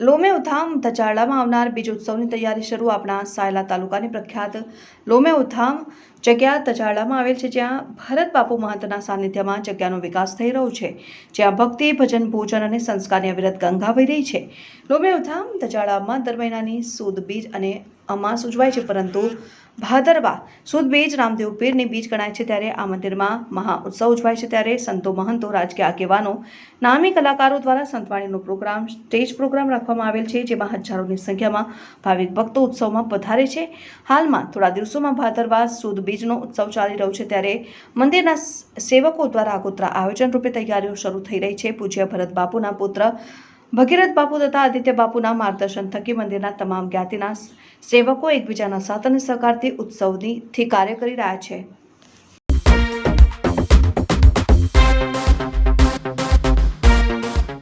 લોમેવ ધામ ધચાળામાં આવનાર બીજ ઉત્સવની તૈયારી શરૂ આપણા સાયલા તાલુકાની પ્રખ્યાત લોમેવ ધામ જગ્યા તજાળામાં આવેલ છે જ્યાં ભરત બાપુ મહંતના સાનિધ્યમાં જગ્યાનો વિકાસ થઈ રહ્યો છે, જ્યાં ભક્તિ, ભજન ભોજન અને સંસ્કારની અવિરત ગંગા વહી રહી છે. લોમેવ ધામ તજાળામાં દર મહિનાની સુદ બીજ અને અમાસ ઉજવાય છે, પરંતુ ભાદરવા સુદ બીજ રામદેવ પીરની બીજ ગણાય છે ત્યારે આ મંદિરમાં મહા ઉત્સવ ઉજવાય છે ત્યારે સંતો મહંતો, રાજકીય આગેવાનો, નામી કલાકારો દ્વારા સંતવાણીનો પ્રોગ્રામ, સ્ટેજ પ્રોગ્રામ રાખવામાં આવેલ છે, જેમાં હજારોની સંખ્યામાં ભાવિક ભક્તો ઉત્સવમાં પધારે છે. હાલમાં થોડા દિવસોમાં ભાદરવા સુદ બીજનો ઉત્સવ ચાલી રહ્યો છે ત્યારે મંદિરના સેવકો દ્વારા આગોતરા આયોજન રૂપે તૈયારીઓ શરૂ થઈ રહી છે. પૂજ્ય ભરત બાપુના પુત્ર, ભગીરથ બાપુ તથા આદિત્ય બાપુના માર્ગદર્શન થકી મંદિરના તમામ જ્ઞાતિના સેવકો એકબીજાના સાથ અને સહકારથી ઉત્સવની થી કાર્ય કરી રહ્યા છે.